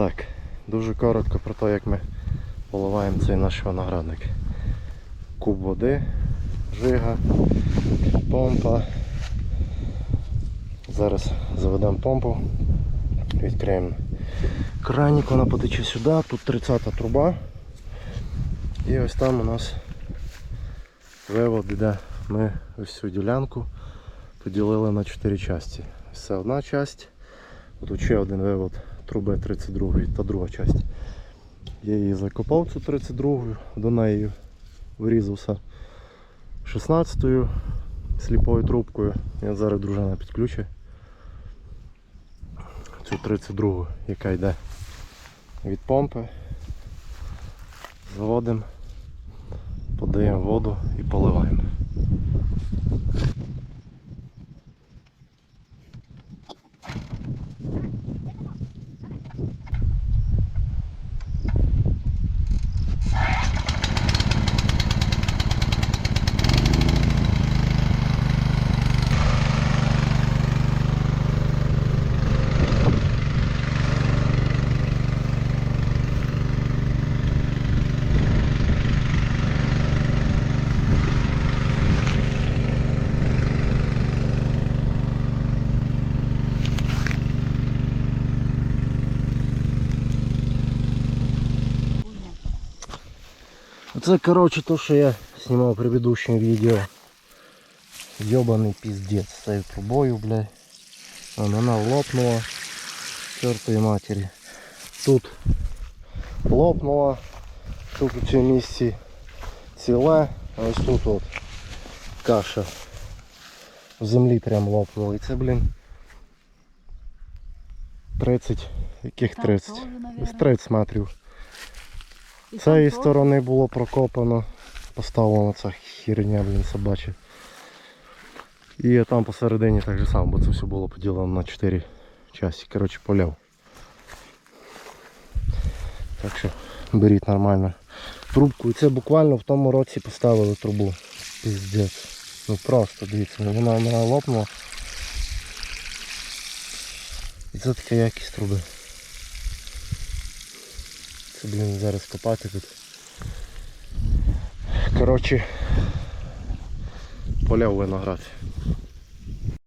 Так, дуже коротко про те, як ми поливаємо цей наш виноградник. Куб води, жига, помпа. Зараз заведемо помпу, відкриємо кранік, вона потече сюди, тут 30 труба. І ось там у нас вивод іде. Ми ось цю ділянку поділили на 4 частини. Ось Це одна часть, тут ще один вивод труби 32 та друга часть. Я її закопав цю 32 до неї вирізався 16-ю сліпою трубкою. Я зараз дружина підключить цю 32, яка йде від помпи. Заводимо, подаємо воду і поливаємо. Оце, коротше, то, що я знімав в предыдущем відео. Йобаний піздець з цією трубою, блядь. Вон, вона лопнула. Чортої матері. Тут лопнула. Тут у цьому місці ціле, а ось тут от каша. В землі прям лопнула. І це, блін. 30. Яких Там 30? теж, Десь наверно. 30 метрів. І З цієї сторони було прокопано, поставлена ця херня, блін, собача. І там посередині так же само, бо це все було поділено на 4 часті. Коротше, поляв. Так що беріть нормально трубку. І це буквально в тому році поставили трубу. Піздець. Ну просто дивіться, вона, вона лопнула. І це така якість труби. Блін, зараз копати тут. Коротше, поля у виноград.